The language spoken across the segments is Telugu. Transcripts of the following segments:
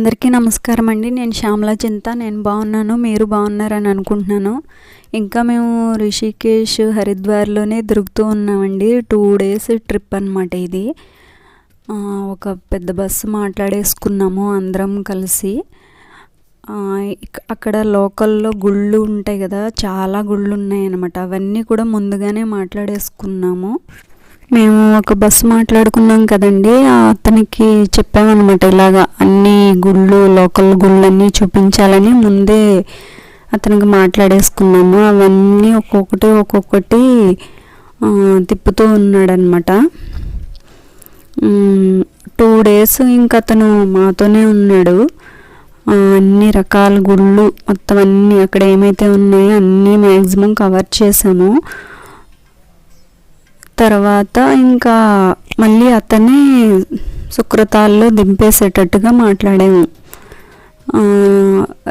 అందరికీ నమస్కారం అండి. నేను శ్యామల చింత. నేను బాగున్నాను. మీరు బాగున్నారని అనుకుంటున్నాను. ఇంకా మేము రిషికేష్ హరిద్వార్లోనే దొరుకుతూ ఉన్నామండి. టూ డేస్ ట్రిప్ అనమాట ఇది. ఒక పెద్ద బస్సు మాట్లాడేసుకున్నాము అందరం కలిసి. అక్కడ లోకల్లో గుళ్ళు ఉంటాయి కదా చాలా గుళ్ళు ఉన్నాయన్నమాట. అవన్నీ కూడా ముందుగానే మాట్లాడేసుకున్నాము. మేము ఒక బస్సు మాట్లాడుకున్నాం కదండి. అతనికి చెప్పామన్నమాట ఇలాగా అన్ని గుళ్ళు లోకల్ గుళ్ళన్నీ చూపించాలని ముందే అతనికి మాట్లాడేసుకున్నాము. అవన్నీ ఒక్కొక్కటి ఒక్కొక్కటి తిప్పుతూ ఉన్నాడనమాట టూ డేస్ ఇంకా అతను మాతోనే ఉన్నాడు. అన్ని రకాల గుళ్ళు మొత్తం అన్నీ అక్కడ ఏమైతే ఉన్నాయో అన్నీ మ్యాక్సిమం కవర్ చేసాము తర్వాత ఇంకా మళ్ళీ అతనే సుక్రతాల్లో దింపేసేటట్టుగా మాట్లాడాము.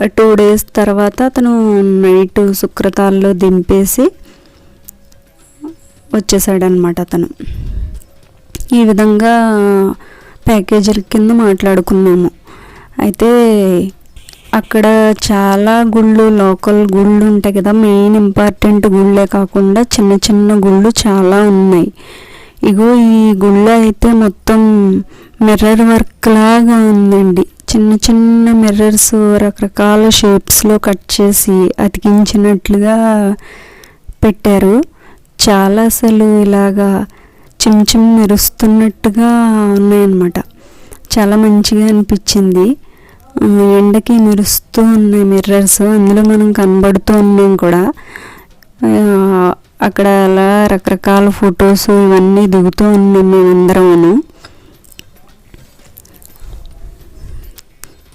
టూ డేస్ తర్వాత అతను నైట్ సుక్రతాల్లో దింపేసి వచ్చేసాడనమాట అతను. ఈ విధంగా ప్యాకేజీల కింద మాట్లాడుకున్నాము. అయితే అక్కడ చాలా గుళ్ళు లోకల్ గుళ్ళు ఉంటాయి కదా. మెయిన్ ఇంపార్టెంట్ గుళ్ళే కాకుండా చిన్న చిన్న గుళ్ళు చాలా ఉన్నాయి. ఇగో ఈ గుళ్ళు అయితే మొత్తం మిర్రర్ వర్క్ లాగా ఉందండి. చిన్న చిన్న మిర్రర్స్ రకరకాల షేప్స్లో కట్ చేసి అతికించినట్లుగా పెట్టారు. చాలా అసలు ఇలాగా చిమ్ చిమ్ మెరుస్తున్నట్టుగా ఉన్నాయన్నమాట. చాలా మంచిగా అనిపించింది. ఎండకి మెరుస్తూ ఉన్నాయి మిర్రర్స్ అందులో మనం కనబడుతూ ఉన్నాం కూడా. అక్కడ అలా రకరకాల ఫొటోస్ ఇవన్నీ దిగుతూ ఉన్నాం మేమందరమును.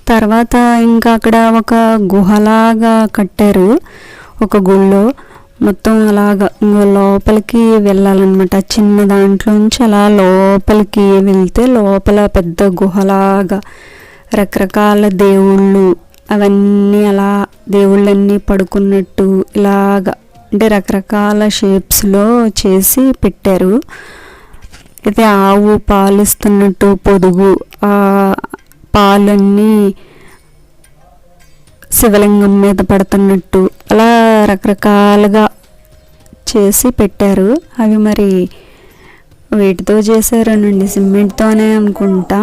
తర్వాత ఇంకా అక్కడ ఒక గుహలాగా కట్టారు. ఒక గుళ్ళో మొత్తం అలాగా లోపలికి వెళ్ళాలన్నమాట. చిన్న దాంట్లోంచి అలా లోపలికి వెళ్తే లోపల పెద్ద గుహలాగా రకరకాల దేవుళ్ళు అవన్నీ అలా దేవుళ్ళన్నీ పడుకున్నట్టు ఇలాగా అంటే రకరకాల షేప్స్లో చేసి పెట్టారు. అయితే ఆవు పాలిస్తున్నట్టు పొదుగు పాలన్నీ శివలింగం మీద పడుతున్నట్టు అలా రకరకాలుగా చేసి పెట్టారు. అవి మరి వీటితో చేశారనండి సిమెంట్తోనే అనుకుంటా.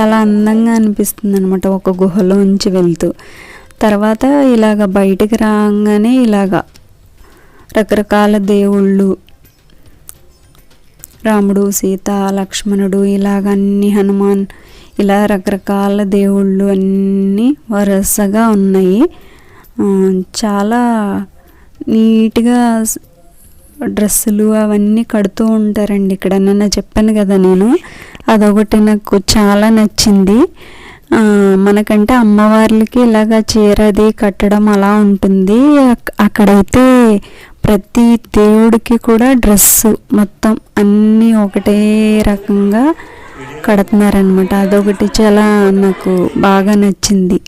చాలా అందంగా అనిపిస్తుంది అనమాట ఒక గుహలోంచి వెళ్తూ. తర్వాత ఇలాగ బయటికి రాగానే ఇలాగ రకరకాల దేవుళ్ళు రాముడు సీత లక్ష్మణుడు ఇలాగ అన్ని హనుమాన్ ఇలా రకరకాల దేవుళ్ళు అన్నీ వరుసగా ఉన్నాయి. చాలా నీట్గా డ్రెస్సులు అవన్నీ కడుతూ ఉంటారండి. ఇక్కడ నిన్న చెప్పాను కదా నేను. అదొకటి నాకు చాలా నచ్చింది. మనకంటే అమ్మవార్లకి ఇలాగ చీర అది కట్టడం అలా ఉంటుంది. అక్కడైతే ప్రతి దేవుడికి కూడా డ్రెస్సు మొత్తం అన్నీ ఒకటే రకంగా కడుతున్నారనమాట అదొకటి చాలా నాకు బాగా నచ్చింది.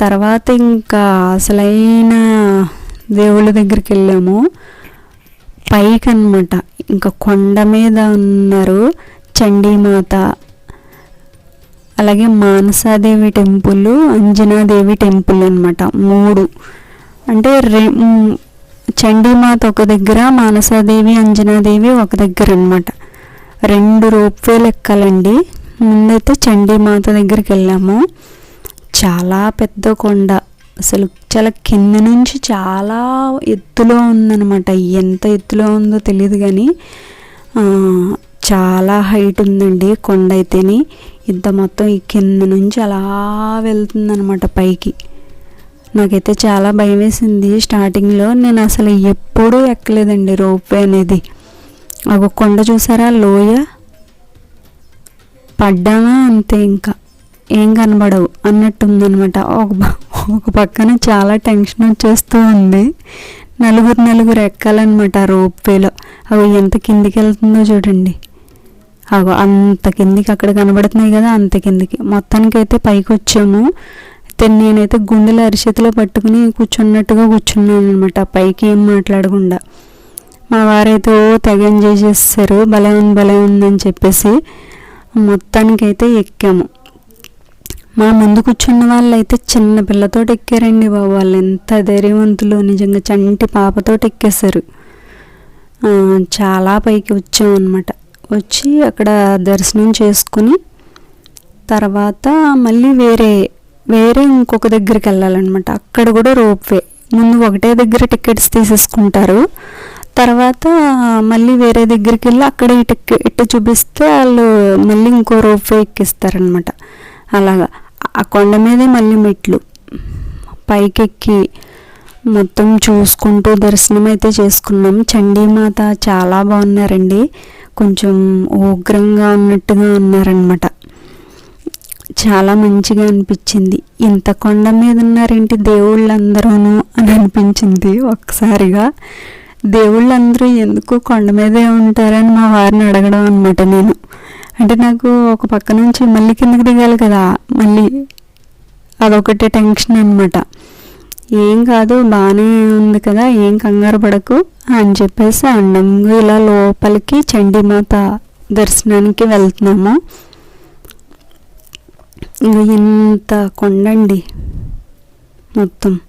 తర్వాత ఇంకా అసలైన దేవుళ్ళ దగ్గరికి వెళ్ళాము. పైకి అనమాట ఇంకా కొండ మీద ఉన్నారు చండీమాత. అలాగే మానసాదేవి టెంపుల్ అంజనాదేవి టెంపుల్ అనమాట మూడు. అంటే రె చండీమాత ఒక దగ్గర మానసాదేవి అంజనాదేవి ఒక దగ్గర అన్నమాట. రెండు రోప్వేలు ఎక్కాలండి ముందైతే చండీమాత దగ్గరికి వెళ్ళాము. చాలా పెద్ద కొండ. అసలు చాలా కింద నుంచి చాలా ఎత్తులో ఉందన్నమాట. ఎంత ఎత్తులో ఉందో తెలియదు కానీ చాలా హైట్ ఉందండి కొండ అయితేనే ఇంత మొత్తం ఈ కింద నుంచి అలా వెళ్తుందన్నమాట పైకి. నాకైతే చాలా భయం వేసింది స్టార్టింగ్లో. నేను అసలు ఎప్పుడూ ఎక్కలేదండి రోప్వే అనేది. ఒక కొండ చూసారా? లోయ. పడ్డామా అంతే ఇంకా. ఏం కనబడవు అన్నట్టుందనమాట ఒక ఒక పక్కన చాలా టెన్షన్ వచ్చేస్తూ ఉంది. నలుగురు నలుగురు ఎక్కాలన్నమాట ఆ రోప్వేలో. అవి ఎంత కిందికి వెళ్తుందో చూడండి. అగో అంత కిందికి అక్కడ కనబడుతున్నాయి కదా అంత కిందికి. మొత్తానికైతే పైకి వచ్చాము. అయితే నేనైతే గుండెలు అరిచేతిలో పట్టుకుని కూర్చున్నట్టుగా కూర్చున్నాను అనమాట పైకి ఏం మాట్లాడకుండా. మా వారైతే ఓ తెగ ఎంజాయ్ చేస్తారు భలే ఉంది భలే ఉందని చెప్పేసి మొత్తానికైతే ఎక్కాము. మా ముందు కూర్చున్న వాళ్ళైతే చిన్న పిల్లతో ఎక్కారండి బాబు. వాళ్ళు ఎంత ధైర్యవంతులు నిజంగా చంటి పాపతోటి ఎక్కేశారు. చాలా పైకి వచ్చాం అనమాట వచ్చి అక్కడ దర్శనం చేసుకుని తర్వాత మళ్ళీ వేరే వేరే ఇంకొక దగ్గరికి వెళ్ళాలన్నమాట. అక్కడ కూడా రోప్వే ముందు ఒకటే దగ్గర టికెట్స్ తీసేసుకుంటారు. తర్వాత మళ్ళీ వేరే దగ్గరికి వెళ్ళి అక్కడ ఇటు ఇటు చూపిస్తే వాళ్ళు మళ్ళీ ఇంకో రోప్వే ఎక్కిస్తారనమాట అలాగా. ఆ కొండ మీదే మళ్ళీ మెట్లు. పైకెక్కి మొత్తం చూసుకుంటూ దర్శనం అయితే చేసుకున్నాం. చండీమాత చాలా బాగున్నారండి. కొంచెం ఉగ్రంగా ఉన్నట్టుగా ఉన్నారనమాట చాలా మంచిగా అనిపించింది. ఇంత కొండ మీద ఉన్నారేంటి దేవుళ్ళందరూను అని అనిపించింది ఒక్కసారిగా. దేవుళ్ళందరూ ఎందుకు కొండ మీదే ఉంటారని మా వారిని అడగడం అనమాట నేను. అంటే నాకు ఒక పక్క నుంచి మళ్ళీ కిందకి దిగాలి కదా. మళ్ళీ అదొకటి టెన్షన్ అనమాట ఏం కాదు బాగానే ఉంది కదా ఏం కంగారు పడకు అని చెప్పేసి అండంగా ఇలా లోపలికి చండీమాత దర్శనానికి వెళ్తున్నాము. ఇంక ఇంత కొండండి మొత్తం.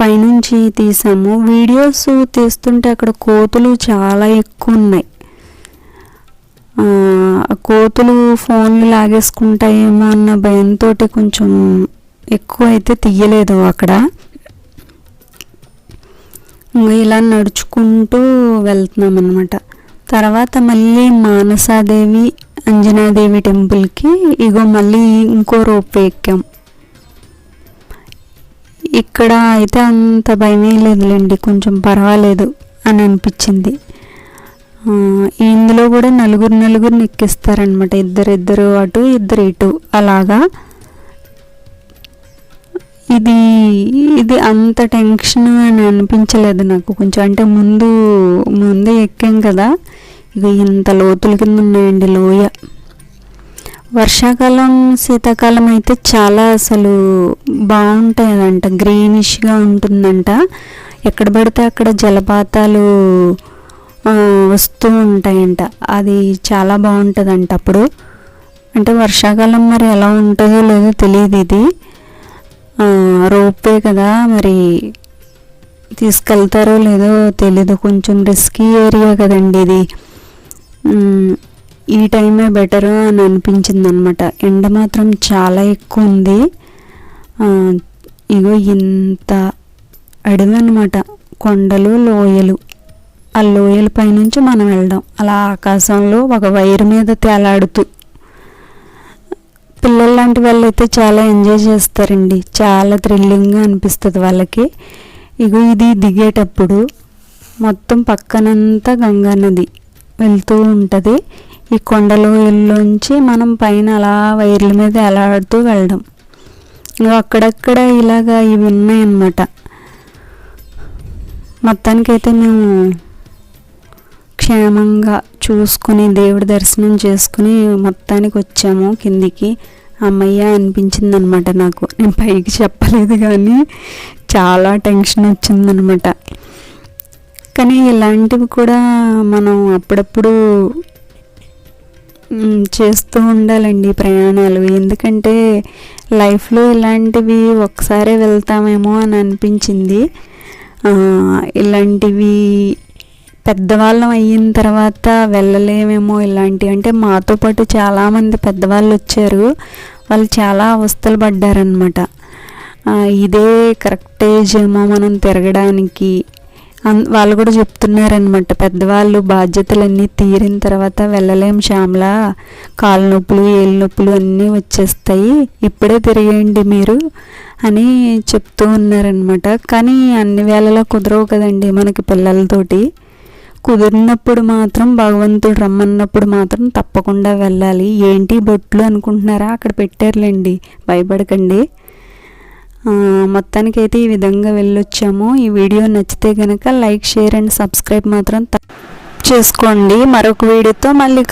పైనుంచి తీసాము. వీడియోస్ తీస్తుంటే అక్కడ కోతులు చాలా ఎక్కువ ఉన్నాయి. కోతులు ఫోన్లు లాగేసుకుంటాయేమో అన్న భయంతో కొంచెం ఎక్కువ అయితే తీయలేదు అక్కడ. ఇలా నడుచుకుంటూ వెళ్తున్నాం అనమాట తర్వాత మళ్ళీ మానసాదేవి అంజనాదేవి టెంపుల్కి ఇగో మళ్ళీ ఇంకో రోప్ ఎక్కాం. ఇక్కడ అయితే అంత భయమే లేదులేండి కొంచెం పర్వాలేదు అని అనిపించింది. ఇందులో కూడా నలుగురు నలుగురిని ఎక్కిస్తారనమాట ఇద్దరు ఇద్దరు అటు ఇద్దరు ఇటు. అలాగా? ఇది ఇది అంత టెన్షన్ అని అనిపించలేదు నాకు కొంచెం. అంటే ముందు ముందే ఎక్కాం కదా. ఇక ఇంత లోతుల కింద ఉన్నాయండి లోయ. వర్షాకాలం శీతాకాలం అయితే చాలా అసలు బాగుంటాయంట. గ్రీనిష్గా ఉంటుందంట. ఎక్కడ పడితే అక్కడ జలపాతాలు వస్తూ ఉంటాయంట. అది చాలా బాగుంటుందంట అప్పుడు. అంటే వర్షాకాలం మరి ఎలా ఉంటుందో లేదో తెలియదు ఇది. రోపే కదా మరి తీసుకెళ్తారో లేదో తెలీదు. కొంచెం రిస్కీ ఏరియా కదండి ఇది. ఈ టైమే బెటరు అని అనిపించింది అనమాట ఎండ మాత్రం చాలా ఎక్కువ ఉంది. ఇగో ఇంత అడవి అనమాట కొండలు లోయలు. ఆ లోయల పైనుంచి మనం వెళ్ళడం అలా ఆకాశంలో ఒక వైర్ మీద తేలాడుతూ. పిల్లలు లాంటి వాళ్ళు అయితే చాలా ఎంజాయ్ చేస్తారండి. చాలా థ్రిల్లింగ్గా అనిపిస్తుంది వాళ్ళకి. ఇగో ఇది దిగేటప్పుడు మొత్తం పక్కనంతా గంగా నది వెళ్తూ ఉంటుంది. ఈ కొండలోయల్లోంచి మనం పైన అలా వైర్ల మీద ఎలాడుతూ వెళ్ళడం ఇంకా అక్కడక్కడ ఇలాగా ఇవి ఉన్నాయన్నమాట. మొత్తానికైతే మేము క్షేమంగా చూసుకుని దేవుడి దర్శనం చేసుకుని మొత్తానికి వచ్చాము కిందికి. అమ్మయ్య అనిపించింది అనమాట నాకు. నేను పైకి చెప్పలేదు కానీ చాలా టెన్షన్ వచ్చిందనమాట. కానీ ఇలాంటివి కూడా మనం అప్పుడప్పుడు చేస్తూ ఉండాలండి ప్రయాణాలు. ఎందుకంటే లైఫ్లో ఇలాంటివి ఒకసారే వెళ్తామేమో అని అనిపించింది. ఇలాంటివి పెద్దవాళ్ళం అయిన తర్వాత వెళ్ళలేమేమో ఇలాంటివి అంటే మాతో పాటు చాలామంది పెద్దవాళ్ళు వచ్చారు. వాళ్ళు చాలా అవస్థలు పడ్డారనమాట ఇదే కరెక్ట్ ఏజ్ ఏమో మనం తిరగడానికి. వాళ్ళు కూడా చెప్తున్నారనమాట పెద్దవాళ్ళు బాధ్యతలన్నీ తీరిన తర్వాత వెళ్ళలేం శ్యామల. కాళ్ళ నొప్పులు ఏళ్ళ నొప్పులు అన్నీ వచ్చేస్తాయి. ఇప్పుడే తిరిగేయండి మీరు అని చెప్తూ ఉన్నారనమాట కానీ అన్ని వేళలా కుదరవు కదండి మనకి పిల్లలతోటి. కుదిరినప్పుడు మాత్రం భగవంతుడు రమ్మన్నప్పుడు మాత్రం తప్పకుండా వెళ్ళాలి. ఏంటి బొట్లు అనుకుంటున్నారా? అక్కడ పెట్టారులేండి. భయపడకండి. మొత్తానికైతే ఈ విధంగా వెళ్ళొచ్చాము. ఈ వీడియో నచ్చితే కనుక లైక్ షేర్ అండ్ సబ్స్క్రైబ్ మాత్రం చేసుకోండి. మరొక వీడియోతో మళ్ళీ